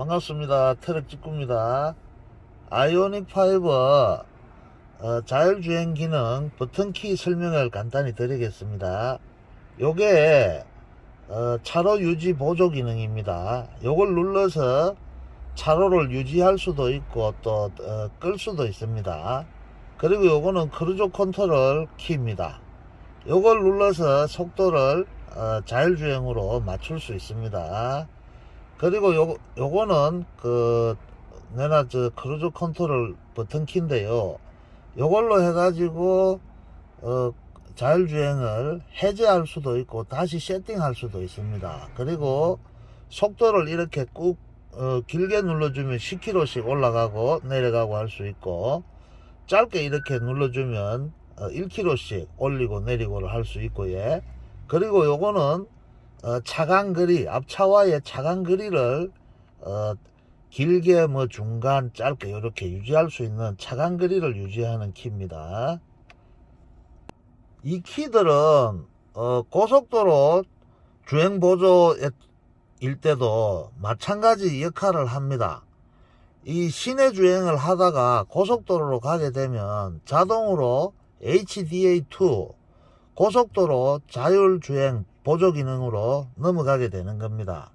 반갑습니다. 트럭 직구입니다. 아이오닉 5 어, 자율주행 기능 버튼키 설명을 간단히 드리겠습니다. 요게 어, 차로 유지 보조 기능입니다. 요걸 눌러서 차로를 유지할 수도 있고 또 어, 끌 수도 있습니다. 그리고 요거는 크루즈 컨트롤 키입니다. 요걸 눌러서 속도를 어, 자율주행으로 맞출 수 있습니다. 그리고 요, 요거는 그 내나 저 크루즈 컨트롤 버튼 키인데요. 요걸로 해가지고 어 자율주행을 해제할 수도 있고 다시 세팅할 수도 있습니다. 그리고 속도를 이렇게 꾹 어, 길게 눌러주면 10km씩 올라가고 내려가고 할 수 있고 짧게 이렇게 눌러주면 어, 1km씩 올리고 내리고를 할 수 있고 예. 그리고 요거는 어, 차간거리 앞차와의 차간거리를 어, 길게 뭐 중간 짧게 이렇게 유지할 수 있는 차간거리를 유지하는 키입니다. 이 키들은 어, 고속도로 주행 보조일 때도 마찬가지 역할을 합니다. 이 시내 주행을 하다가 고속도로로 가게 되면 자동으로 HDA2 고속도로 자율주행 보조 기능으로 넘어가게 되는 겁니다.